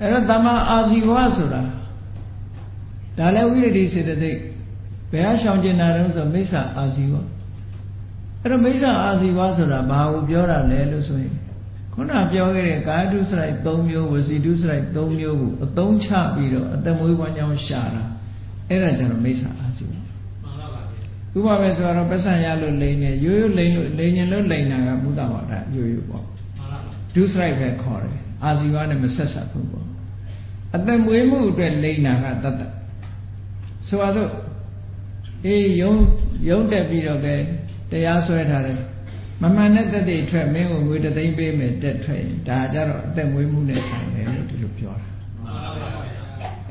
အဲ့တော့တမ္မာအာဇီဝဆိုတာဒါလည်းဝိရဒိစေတသိက်ဘယ်ဟာရှောင်ကျင်တာတုံးဆိုမိစ္ဆာအာဇီဝအဲ့တော့မိစ္ဆာအာဇီဝဆိုတာဘာကိုပြောတာလဲလို့ဆိုရင်ခုနပြောခဲ့တဲ့ကာယတုစရိုက်3မျိုးဝစီတုစရိုက်3မျိုးကိုအသုံးချပြီးတော့အသက်မွေးဝမ်းကြောင်းရှာတာအဲ့ဒါကြတော့မိစ္ဆာအာဇီဝဥပမာပဲဆိုတော့ပတ်စံရလို့လိန်နေရိုးရိုးလိန်လို့လိန်ရင်လို့လိန်တာကဘုဒ္ဓဝါဒရိုးရိုးပေါ့ဒုစရိုက်ပဲခေါ်တယ်အာဇီဝနဲ့မဆက်ဆက်ဘူးပေါ့ အသက်မွေးမှုအတွက်လိန်တာကတတ်တတ်ဆိုပါစို့အေးယုံယုံတက်ပြီးတော့ပဲတရားဆွဲထားတယ်မမှန်တဲ့တက်တွေထွက်မင်းကိုငွေတသိန်းပေးမယ်တက်ထွက်ရင်ဒါကြတော့အသက်မွေးမှုနဲ့ဆိုင်တယ်လို့ဒီလိုပြောတာ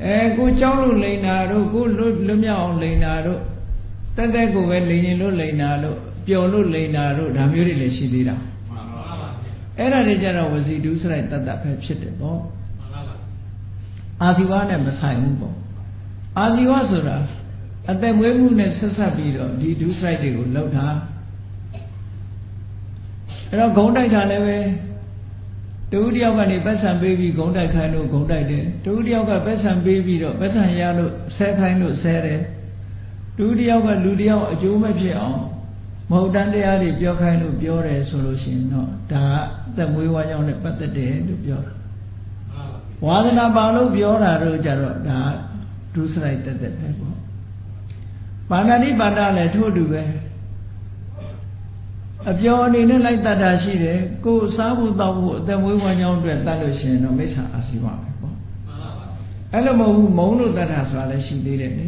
အဲကိုเจ้าလို့လိန်တာတို့ကိုလွတ်လွတ်မြောက်အောင်လိန်တာတို့တက်တက်ကိုပဲလိန်ရင်လို့လိန်တာတို့ပျော်လို့လိန်တာတို့ဒါမျိုးတွေလည်းရှိသေးတာအဲ့ဒါတွေကြတော့ဝစီဒုစရိုက်တတ်တတ်ပဲဖြစ်တယ်ပေါ့ အာဇီဝနဲ့မဆိုင်ဘူးပေါ့အာဇီဝဆိုတာအသက်မွေးမှုနဲ့ဆက်ဆက်ပြီးတော့ဒီဒုစရိုက်တွေကိုလှုပ်တာအဲ့တော့ဂုံတိုက်တာလည်းပဲတူတယောက်ကနေပတ်စံပေးပြီးဂုံတိုက်ခိုင်းလို့ဂုံတိုက်တယ်တူတယောက်ကပတ်စံပေးပြီးတော့ပတ်စံရလို့ဆဲခိုင်းလို့ဆဲတယ်တူတယောက်ကလူတယောက်အကျိုးမဖြစ်အောင်မဟုတ်တန်တရားတွေပြောခိုင်းလို့ပြောတယ်ဆိုလို့ရှိရင်တော့ဒါကသက်မွေးဝါးကြောင်းနဲ့ပတ်သက်တယ်လို့ပြောတာ ဝါဒနာပါလို့ပြောတာတော့ကြတော့ဒါဒုစရိုက်တက်တက်ပဲပေါ့ပါဏာတိပါဒလည်းထို့တူပဲအပြောအနေနဲ့လိုက်တတ်တာရှိတယ်ကိုယ်စားဖို့တောက်ဖို့အသက်မွေးဝမ်းကြောင်းအတွက်တတ်လို့ရှိရင်တော့မိစ္ဆာအာစီဝပဲပေါ့အဲ့လိုမဟုတ်ဘူးမုံလို့တတ်တာဆိုတာလည်းရှိသေးတယ်လေ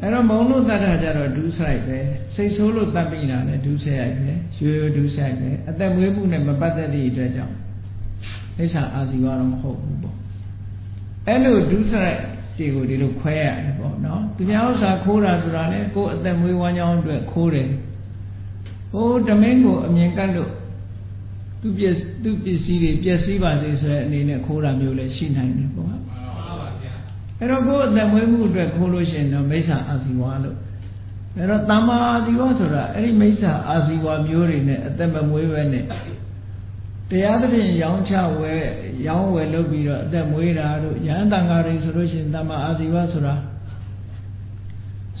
အဲ့တော့မုံလို့တတ်တာကြတော့ဒုစရိုက်ပဲစိတ်ဆိုးလို့တတ်မိတာလည်းဒုစရိုက်ပဲရွှေရွှေဒုစရိုက်ပဲအသက်မွေးမှုနဲ့မပတ်သက်သည့်အတွက်ကြောင့် မိစ္ဆာအာစီဝတော့မဟုတ်ဘူးပေါ့အဲ့လိုဒုစရိုက်တွေကိုဒီလိုခွဲရတယ်ပေါ့နော်သူများဥစ္စာခိုးတာဆိုတာလေကိုယ်အသက်မွေးဝမ်းကြောင်းအတွက်ခိုးတယ်ဟိုတမင်းကိုအမြင်ကတ်လို့သူပစ္စသူပစ္စည်းတွေပျက်စီးပါစေဆိုတဲ့အနေနဲ့ခိုးတာမျိုးလည်းရှိနိုင်တယ်ပေါ့အဲ့တော့ကိုယ်အသက်မွေးမှုအတွက်ခိုးလို့ရှိရင်တော့မိစ္ဆာအာဇီဝလို့အဲ့တော့တမ္မာအာဇီဝဆိုတာအဲ့ဒီမိစ္ဆာအာဇီဝမျိုးတွေနဲ့အသက်မမွေးပဲနဲ့ တရားသဖြင့်ရောင်းချဝယ်ရောင်းဝယ်လုပ်ပြီးတော့အသက်မွေးတာတို့ရဟန်းတန်ဃာတွေဆိုလို့ရှိရင်တမ္မာအာဇီဝဆိုတာ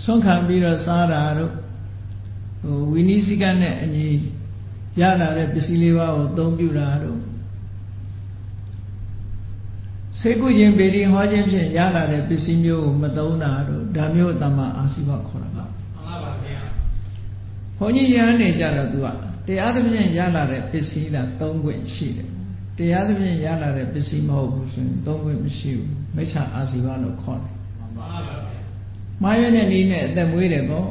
ဆုံးခံပြီးတော့စားတာတို့ဟိုဝိနည်းစိကနဲ့အညီရလာတဲ့ပစ္စည်းလေးပါးကိုသုံးပြတာတို့ဆေကုခြင်းပေဒီဟောခြင်းဖြင့်ရလာတဲ့ပစ္စည်းမျိုးကိုမသုံးတာတို့ဒါမျိုးတမ္မာအာဇီဝခေါ်တာပါမှန်ပါဗျာဘုန်းကြီးရဟန်းနေကြတော့သူက တရားသဖြင့်ရလာတဲ့ပစ္စည်းလားသုံးခွင့်ရှိတယ်တရားသဖြင့်ရလာတဲ့ပစ္စည်းမဟုတ်ဘူးဆိုရင်သုံးခွင့်မရှိဘူးမိစ္ဆာအာဇီဝလို့ခေါ်တယ်မှန်ပါဗျာမာရွနဲ့နီးနဲ့အသက်မွေးတယ်ပေါ့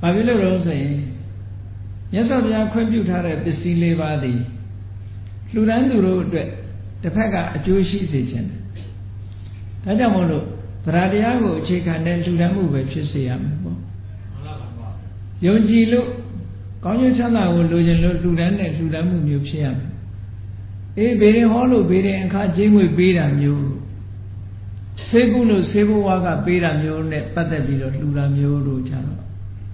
ဘာဖြစ်လို့လဲဆိုရင်မြတ်စွာဘုရားခွင့်ပြုထားတဲ့ပစ္စည်းလေးပါးသည်လှူဒန်းသူတို့အတွက်တစ်ဖက်ကအကျိုးရှိစေခြင်းတယ်ဒါကြောင့်မို့လို့ဗราတရားကိုအခြေခံတဲ့လှူဒန်းမှုပဲဖြစ်စေရမယ်ပေါ့ယုံကြည်လို့ ကောင်းကျိုးချမ်းသာကိုလိုချင်လို့လှူဒန်းတဲ့လှူဒန်းမှုမျိုးဖြစ်ရမယ်အေးဘေရင်ဟောလို့ဘေရင်အခါကျေးငွေပေးတာမျိုးဆေးကုလို့ဆေးဘဝကပေးတာမျိုးနဲ့ပတ်သက်ပြီးတော့လှူတာမျိုးတို့ကြတော့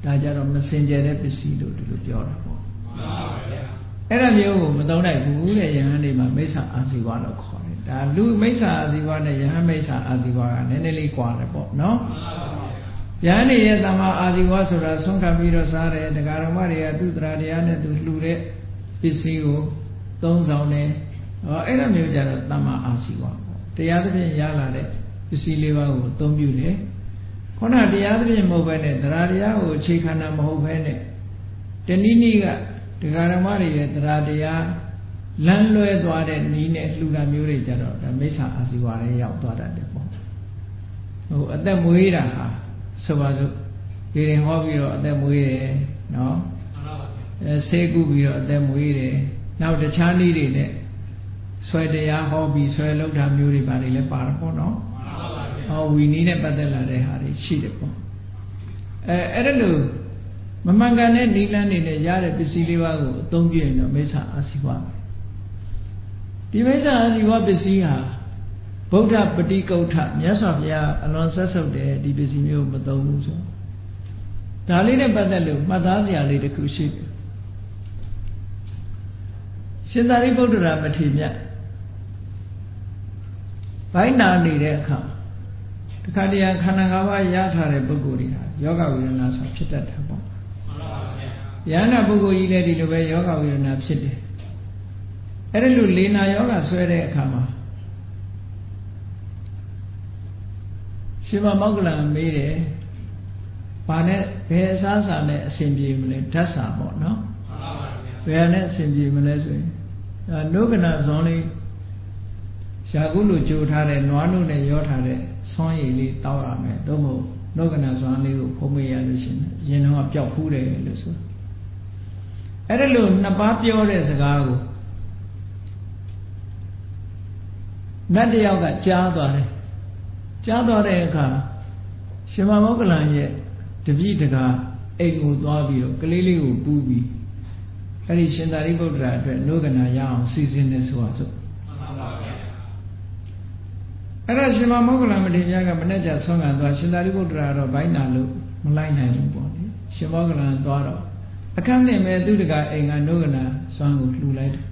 ဒါကြတော့မစင်ကြယ်တဲ့ပစ္စည်းလို့ဒီလိုပြောတာပေါ့မှန်ပါဗျာအဲ့ဒါမျိုးကိုမသုံးနိုင်ဘူးတဲ့ယဟန်တွေမှာမိစ္ဆာအာဇီဝလို့ခေါ်တယ်ဒါလူမိစ္ဆာအာဇီဝနဲ့ယဟန်မိစ္ဆာအာဇီဝကနည်းနည်းလေးကွာတယ်ပေါ့နော်မှန်ပါဗျာ ယဟန်တွေရဲ့တမ္မာအာဇီဝဆိုတာဆုံးခံပြီးတော့စားတယ်တရားတော်မတွေကသူတရာတရားနဲ့သူလှူတဲ့ပစ္စည်းကိုသုံးဆောင်တယ်ဟောအဲ့ဒါမျိုးကြတော့တမ္မာအာဇီဝပေါ့တရားသဖြင့်ရလာတဲ့ပစ္စည်းလေးပါးကိုအသုံးပြုတယ်ခုနတရားသဖြင့်မဟုတ်ဘဲနဲ့တရားတရားကိုအခြေခံတာမဟုတ်ဘဲနဲ့တနည်းနည်းကဒကာရမတွေရဲ့တရားတရားလမ်းလွဲသွားတဲ့နီးနဲ့လှူတာမျိုးတွေကြတော့ဒါမိစ္ဆာအာဇီဝရဲရောက်သွားတတ်တယ်ပေါ့ဟိုအသက်မွေးတာဟာ ဆိုပါစို့ဒီရင်ဟောပြီးတော့အသက်မွေးတယ်နော်အဲဆေးကုပြီးတော့အသက်မွေးတယ်နောက်တခြားနည်းတွေနဲ့ဆွဲတရားဟောပြီးဆွဲလောက်တာမျိုးတွေပါလေလည်းပါတော့ပေါ့နော်ဟောဝီနီးနဲ့ပတ်သက်လာတဲ့ဟာတွေရှိတယ်ပေါ့အဲအဲ့ဒါလို့မမှန်ကန်တဲ့နိလန်းနေနဲ့ရတဲ့ပစ္စည်းလေးပါးကိုအသုံးပြုရင်တော့မိစ္ဆာအာစီဝဒီမိစ္ဆာအာစီဝပစ္စည်းဟာ ဗုဒ္ဓပฏิကုဋ္ဌမြတ်စွာဘုရားအလွန်ဆက်ဆုပ်တယ်ဒီပစ္စည်းမျိုးမသုံးဘူးဆိုဒါလေးနဲ့ပတ်သက်လို့မှတ်သားစရာလေးတစ်ခုရှိတယ်ရှင်သာရိပုတ္တရာမထေရမြတ်ဘိုင်းနာနေတဲ့အခါတခါတည်းခန္ဓာ၅ပါးရထားတဲ့ပုဂ္ဂိုလ်တွေဟာယောဂဝေဒနာဆိုဖြစ်တတ်တယ်ပေါ့ယန္တာပုဂ္ဂိုလ်ကြီးလည်းဒီလိုပဲယောဂဝေဒနာဖြစ်တယ်အဲ့ဒါလို့လေနာယောဂဆွဲတဲ့အခါမှာ ရှင်မမောက္ကလံမေးတယ်ဘာနဲ့ဘယ်အစားအစာနဲ့အဆင်ပြေမလဲဓာတ်စာပေါ့နော်ဘယ်နဲ့အဆင်ပြေမလဲဆိုရင်အဲနုကနာဇွန်လေးရှာကုလိုကြိုထားတဲ့နွားနုနဲ့ရောထားတဲ့ဆွမ်းရည်လေးတောက်ရမယ်သို့မဟုတ်နုကနာဇွန်လေးကိုဖုံးမေးရလို့ရှိရင်ရင်တော့ပျောက်ဖူးတယ်လို့ဆိုအဲ့ဒါလို့နှစ်ပါးပြောတဲ့စကားကိုနတ်တယောက်ကကြားသွားတယ် ကြားသွားတဲ့အခါရှင်မမောကလန်ရဲ့တပည့်တကာအိမ်ကိုသွားပြီးတော့ကလေးလေးကိုပူးပြီးအဲ့ဒီရှင်သာရိပုတ္တရာအတွက်နှုတ်ကနာရအောင်စီစဉ်နေဆိုဆိုအဲ့ဒါရှင်မမောကလန်မထေရကမနဲ့ကြဆွမ်းကန်သွားရှင်သာရိပုတ္တရာတော့ဘိုင်းနာလို့မလိုက်နိုင်ဘူးပေါ့လေရှင်မောကလန်သွားတော့အခန်းနဲ့မဲ့သူတကာအိမ်ကနှုတ်ကနာဆွမ်းကိုလှူလိုက်တယ်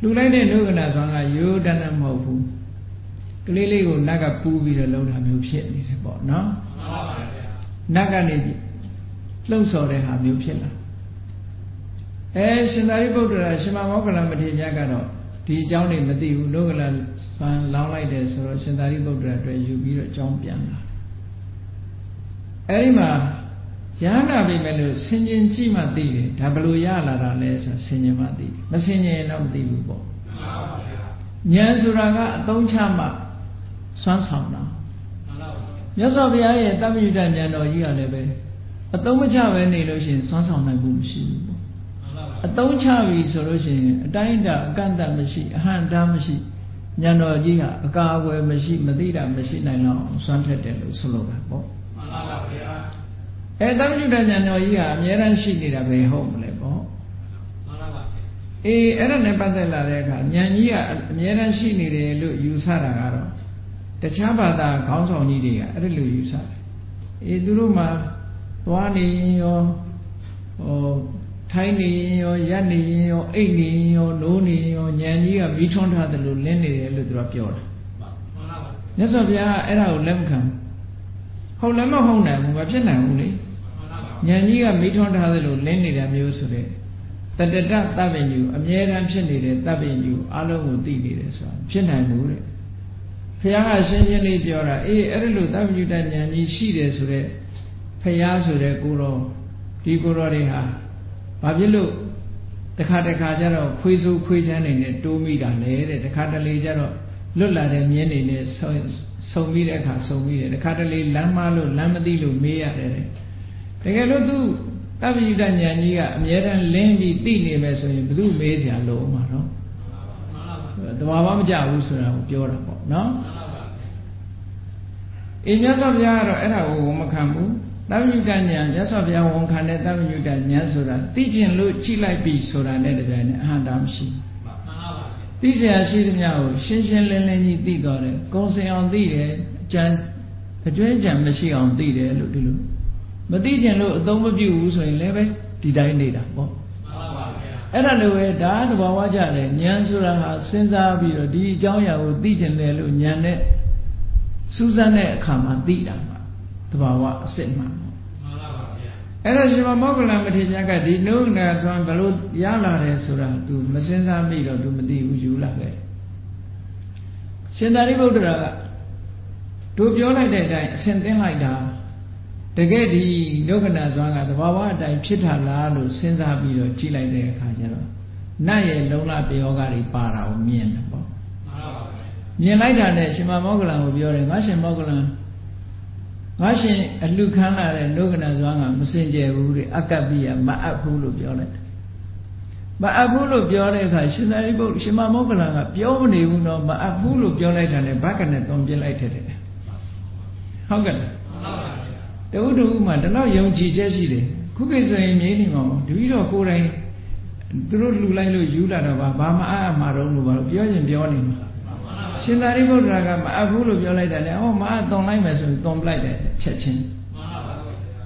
လှူလိုက်တဲ့နှုတ်ကနာဆွမ်းကရိုးတန်းတန်းမဟုတ်ဘူး ကလေးလေးကိုနတ်ကပူးပြီးတော့လုံတာမျိုးဖြစ်နေတယ်ပေါ့နော်မှန်ပါပါဗျာနတ်ကနေလှုပ်ဆော်တဲ့ဟာမျိုးဖြစ်လာအဲရှင်သာရိပုတ္တရာရှင်မောကလမထေရကတော့ဒီအကြောင်းတွေမသိဘူးလောကလပန်လောင်းလိုက်တယ်ဆိုတော့ရှင်သာရိပုတ္တရာအတွက်ယူပြီးတော့အကြောင်းပြန်လာအဲဒီမှာရဟန္တာပြင်မဲ့လို့ဆင်ခြင်ကြည့်မှသိတယ်ဒါဘလို့ရလာတာလဲဆိုဆင်ခြင်မှသိတယ်မဆင်ခြင်ရင်တော့မသိဘူးပေါ့မှန်ပါပါဉာဏ်ဆိုတာကအသုံးချမှ စွမ်းဆောင်တာမြတ်စွာဘုရားရဲ့တမ္ပယုတဉာဏ်တော်ကြီးကလည်းပဲအသုံးမချပဲနေလို့ရှိရင်စွမ်းဆောင်နိုင်မှုမရှိဘူးပေါ့အသုံးချပြီဆိုလို့ရှိရင်အတိုင်းအတာအကန့်အသတ်မရှိအဟံတာမရှိဉာဏ်တော်ကြီးကအကာအကွယ်မရှိမသိတာမရှိနိုင်တော့စွမ်းထက်တယ်လို့ဆိုလိုတာပေါ့မှန်ပါပါဗျာအဲတမ္ပယုတဉာဏ်တော်ကြီးကအမြဲတမ်းရှိနေတာပဲဟုတ်မလဲပေါ့မှန်ပါပါအေးအဲ့ဒါနဲ့ပတ်သက်လာတဲ့အခါဉာဏ်ကြီးကအမြဲတမ်းရှိနေတယ်လို့ယူဆတာကတော့ တခြားဘာသာခေါင်းဆောင်ကြီးတွေကအဲ့ဒါလိုယူဆတယ်အေးသူတို့မှသွားနေရင်ရောဟိုထိုင်းနေရင်ရောရက်နေရင်ရောအိတ်နေရင်ရောနိုးနေရင်ရောဉာဏ်ကြီးကပြီးထွန်းထားတယ်လို့လင်းနေတယ်လို့သူကပြောတာမှန်ပါပါမြတ်စွာဘုရားအဲ့ဒါကိုလက်မခံဟုတ်လည်းမဟုတ်နိုင်ဘူးမဖြစ်နိုင်ဘူးလေဉာဏ်ကြီးကမိထွန်းထားတယ်လို့လင်းနေတာမျိုးဆိုတဲ့တတတသဗ္ဗညုအမြဲတမ်းဖြစ်နေတဲ့သဗ္ဗညုအလုံးကိုသိနေတယ်ဆိုတာဖြစ်နိုင်ဘူးတဲ့ ဖះကရှင်းရှင်းလေးပြောတာအေးအဲ့ဒီလိုသဗ္ဗညုတဉာဏ်ကြီးရှိတယ်ဆိုတဲ့ဖះဆိုတဲ့ကိုတော်ဒီကိုတော်တွေဟာဘာဖြစ်လို့တခါတခါကျတော့ခွေးစိုးခွေးချမ်းနေနဲ့တိုးမိတာလေတဲ့တခါတလေကျတော့လွတ်လာတဲ့မြင်းနေနဲ့ဆုံပြီးတဲ့အခါဆုံပြီးတယ်တခါတလေလမ်းမလို့လမ်းမသိလို့မေးရတယ်တကယ်လို့သူတပ္ပိယဉာဏ်ကြီးကအမြဲတမ်းလင်းပြီးသိနေမယ်ဆိုရင်ဘု து မေးစရာလိုမှာ ဆိုတာတဘာဝမကြဘူးဆိုတာကိုပြောတာပေါ့နော်အိမ်မြတ်စွာဘုရားကတော့အဲ့ဒါကိုဝန်မခံဘူးတမ္ပယုတဉာဏ်မြတ်စွာဘုရားဝန်ခံတဲ့တမ္ပယုတဉာဏ်ဆိုတာသိကျင်လို့ကြည့်လိုက်ပြီဆိုတာနဲ့တပြိုင်နက်အဟံတာမရှိဘူးသိစရာရှိသမျှကိုရှင်းရှင်းလင်းလင်းကြီးသိတော်တယ်။ကုံစင်အောင်သိတယ်။အကျန်အကျွဲကြံမရှိအောင်သိတယ်လို့ဒီလိုမသိကျင်လို့အသုံးမပြုဘူးဆိုရင်လည်းပဲဒီတိုင်းနေတာပေါ့ အဲ့ဒါလိုပဲဒါသဘာဝကြတယ်ဉာဏ်ဆိုတာဟာစဉ်းစားပြီးတော့ဒီအကြောင်းအရာကိုသိကျင်တယ်လို့ဉာဏ်နဲ့စူးစမ်းတဲ့အခါမှာသိတာပါသဘာဝအစစ်မှန်ပေါ့အဲ့တော့ရှင်မောကလမထေရကဒီနှုတ်နာသွမ်းဘလို့ရလာတယ်ဆိုတာ तू မစဉ်းစားမိတော့ तू မသိဘူးယူလာပဲရှင်သာရိပုတ္တရာကတို့ပြောလိုက်တဲ့အတိုင်းအစဉ်သင်လိုက်တာ တကယ်ဒီဒုက္ခနာစွမ်းကသဘာဝအတိုင်းဖြစ်တာလားလို့စဉ်းစားပြီးတော့ကြည့်လိုက်တဲ့အခါကျတော့နတ်ရဲ့လုံလပယောဂတွေပါတာကိုမြင်တယ်ပေါ့မြင်လိုက်တာနဲ့ရှင်မမောကလံကိုပြောတယ်ငါရှင်မောကလံငါရှင်အလှခံလာတဲ့ဒုက္ခနာစွမ်းကမစင်ကြယ်ဘူးတဲ့အကပ္ပိယမအပ်ဘူးလို့ပြောလိုက်တယ်မအပ်ဘူးလို့ပြောတဲ့အခါရှင်သာရိပုတ္တရှင်မမောကလံကပြောမနေဘူးတော့မအပ်ဘူးလို့ပြောလိုက်တာနဲ့ဘက်ကနဲ့တုံပြလိုက်တယ်ဟုတ်ကဲ့လား တဝုတ္တဟုမှတလောက်ယုံကြည်ချက်ရှိတယ်ခုခေတ်ဆိုရင်မြင်းနေမှာပေါ့တပည့်တော်ကိုယ်တိုင်သူတို့လှူလိုက်လို့ယူလာတော့ဘာဘာမအားမှာတော့လို့ဘာလို့ပြောရင်ပြောနေမှာရှင်သာရိပုတ္တရာကမအပ်ဘူးလို့ပြောလိုက်တယ်လေအော်မအားသွန်လိုက်မယ်ဆိုရင်သွန်ပလိုက်တယ်ချက်ချင်း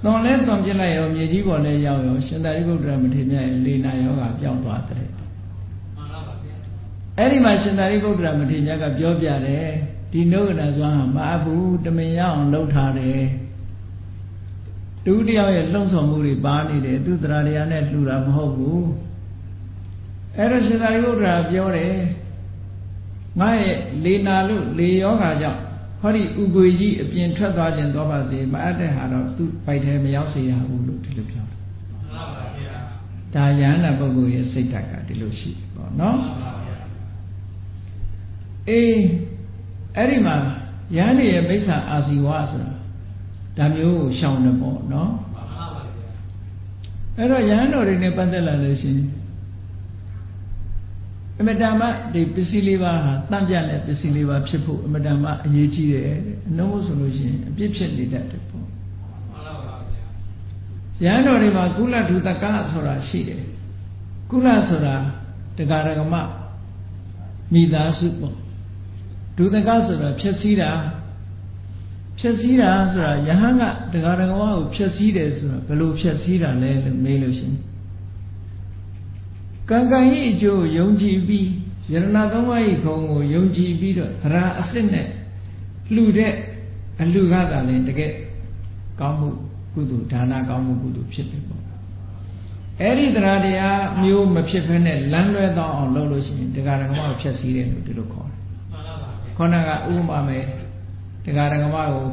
သွန်လဲသွန်ပြလိုက်ရောမြေကြီးပေါ်လဲရောက်ရောရှင်သာရိပုတ္တရာမထေရရဲ့လေနာယောဂပြောင်းသွားတယ်အဲ့ဒီမှာရှင်သာရိပုတ္တရာမထေရကပြောပြတယ်ဒီနုက္ကနာစွမ်းဟာမအပ်ဘူးတမင်ရအောင်လှုပ်ထားတယ် တူတယောက်ရဲ့လှုံ့ဆော်မှုတွေပါနေတယ်သူတရားတရားနဲ့လှူတာမဟုတ်ဘူးအဲ့တော့ရှင်သာရိပုတ္တရာပြောတယ်ငါရဲ့လေနာလို့လေယောဂါကြောင့်ဟောဒီဥပွေကြီးအပြင်ထွက်သွားခြင်းတော့ပါစေမအပ်တဲ့ဟာတော့သူ့ပိုက်ထဲမရောက်စေရဘူးလို့ဒီလိုပြောတယ်မှန်ပါဗျာဒါယန္တာပုဂ္ဂိုလ်ရဲ့စိတ်ဓာတ်ကဒီလိုရှိတယ်ပေါ့နော်မှန်ပါဗျာအေးအဲ့ဒီမှာယန္တိရဲ့မိစ္ဆာအာဇီဝဆိုတာ ဒါမျိုးကိုရှောင်တယ်ပေါ့နော်မှန်ပါဗျာအဲ့တော့ယန္တော်တွေနဲ့ပတ်သက်လာလို့ရှိရင်အမတန်မှဒီပစ္စည်းလေးပါးဟာတန့်ပြန့်တဲ့ပစ္စည်းလေးပါးဖြစ်ဖို့အမတန်မှအရေးကြီးတယ်အနှုံးဆိုလို့ရှိရင်အပြစ်ဖြစ်နေတတ်တယ်ပေါ့မှန်ပါဗျာယန္တော်တွေမှာကုလဒုတကဆိုတာရှိတယ်ကုလဆိုတာတရားရကမမိသားစုပေါ့ဒုတကဆိုတာဖြည့်စည်းတာ ဖြည့်စည်းတာဆိုတာယဟန်ကတရားရကမကိုဖြည့်စည်းတယ်ဆိုတာဘယ်လိုဖြည့်စည်းတာလဲလို့မေးလို့ရှိရင်ကံကံဤအကျိုးယုံကြည်ပြီးယရဏသုံးပါးဤခုံကိုယုံကြည်ပြီးတော့သရာအစစ်နဲ့လှူတဲ့အလှူကသာလည်းတကယ်ကောင်းမှုကုသိုလ်ဒါနကောင်းမှုကုသိုလ်ဖြစ်တယ်ပေါ့အဲ့ဒီတရားတရားမျိုးမဖြစ်ဖက်နဲ့လမ်းလွဲတော့အောင်လုပ်လို့ရှိရင်တရားဓမ္မကိုဖြတ်စည်းတယ်လို့ဒီလိုခေါ်တယ်ခေါဏကဥပမာမယ် တရားဓမ္မကို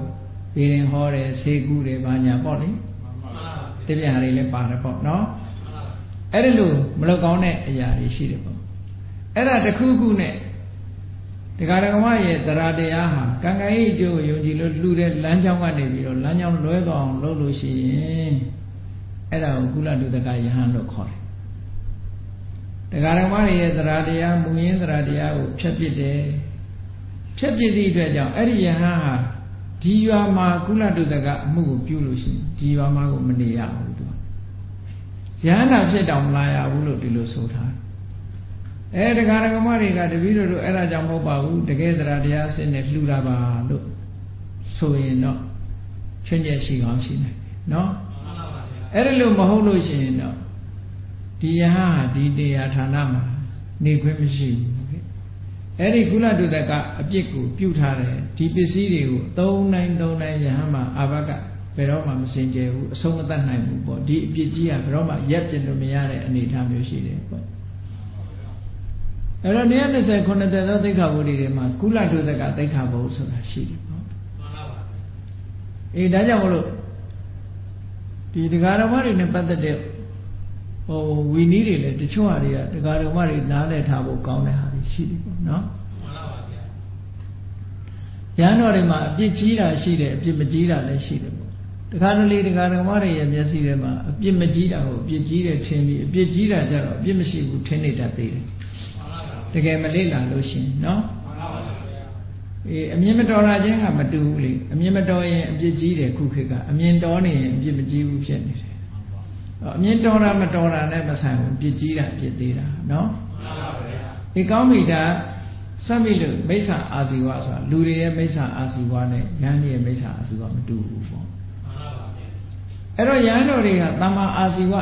ဘေးရင်ဟောတယ်ဆေးကူးတယ်ဘာညာပေါ့လေတပြားတွေလည်းပါတယ်ပေါ့နော်အဲ့ဒီလိုမလောက်ကောင်းတဲ့အရာတွေရှိတယ်ပေါ့အဲ့ဒါတစ်ခုခုနဲ့တရားဓမ္မရဲ့တရားတရားဟာကံကံရဲ့အကျိုးကိုယုံကြည်လို့လှူတဲ့လမ်းကြောင်းကနေပြီးတော့လမ်းကြောင်းလွဲသွားအောင်လုပ်လို့ရှိရင်အဲ့ဒါကိုကုလတုတကယဟန်လို့ခေါ်တယ်တရားဓမ္မရဲ့တရားတရားမူရင်းတရားတရားကိုဖြတ်ပစ်တယ် ဖြတ်ပစ်သည့်အတွက်ကြောင့်အဲ့ဒီယဟန်ဟာဒီရွာမှာကုလတုတကအမှုကိုပြုလို့ရှိရင်ဒီရွာမှာကိုမနေရဘူးသူရဟန္တာဖြစ်တောင်မလာရဘူးလို့ဒီလိုဆိုထားအဲတရားဓမ္မတွေကတပည့်တော်တို့အဲ့ဒါကြောင့်မဟုတ်ပါဘူးတကယ်တရားတရားစင်းနဲ့လှူတာပါလို့ဆိုရင်တော့ချွင်းချက်ရှိကောင်းရှိနိုင်နော်အဲ့ဒါလို့မဟုတ်လို့ရှိရင်တော့ဒီယဟဟာဒီတရားဌာနမှာနေခွင့်မရှိဘူး အဲ့ဒီကုလတုတကအပြစ်ကိုပြုထားတယ်ဒီပစ္စည်းတွေကိုသုံးနိုင်သုံးနိုင်ယဟမှာအာဘကဘယ်တော့မှမစင်ကြယ်ဘူးအဆုံးမတတ်နိုင်ဘူးပေါ့ဒီအပြစ်ကြီးကဘယ်တော့မှရက်ပြလို့မရတဲ့အနေအထားမျိုးရှိတယ်ပေါ့အဲ့တော့120ခုနှစ်သောသိက္ခာပုဒ်တွေမှာကုလတုတကသိက္ခာပုဒ်ဆိုတာရှိတယ်ပေါ့မှန်ပါပါအေးဒါကြောင့်မလို့ဒီတရားဓမ္မတွေနဲ့ပတ်သက်တဲ့ဟိုဝီနည်းတွေလည်းတချို့ဟာတွေကတရားဓမ္မတွေနားလည်ထားဖို့ကောင်းတဲ့ဟာတွေ ရှိတယ်ပေါ့နော်မှန်ပါပါဗျာရဟန်းတော်တွေမှာအပြစ်ကြီးတာရှိတယ်အပြစ်မကြီးတာလည်းရှိတယ်ပေါ့တခါတလေတရားဓမ္မတွေရဲ့မျက်စိထဲမှာအပြစ်မကြီးတာကိုအပြစ်ကြီးတယ်ထင်ပြီးအပြစ်ကြီးတာကြတော့အပြစ်မရှိဘူးထင်နေတတ်သေးတယ်တကယ်မလေ့လာလို့ရှိရင်နော်အေးအမြင်မတော်တာချင်းကမတူဘူးလေအမြင်မတော်ရင်အပြစ်ကြီးတယ်ခုခေတ်ကအမြင်တော်နေရင်အပြစ်မကြီးဘူးဖြစ်နေတယ်အမြင်တော်တာမတော်တာနဲ့မဆိုင်ဘူးပြစ်ကြီးတာပြစ်သေးတာနော် ဒီကောင်းပြီဒါစမ်းပြီလို့မိစ္ဆာအာဇီဝဆိုတာလူတွေရဲ့မိစ္ဆာအာဇီဝနဲ့ယန္တိရဲ့မိစ္ဆာအာဇီဝမတူဘူးပေါ့အဲ့တော့ယန္တော်တွေကတမ္မာအာဇီဝ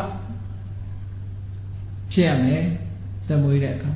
ဖြစ်ရမယ်သမွေးတဲ့အခါ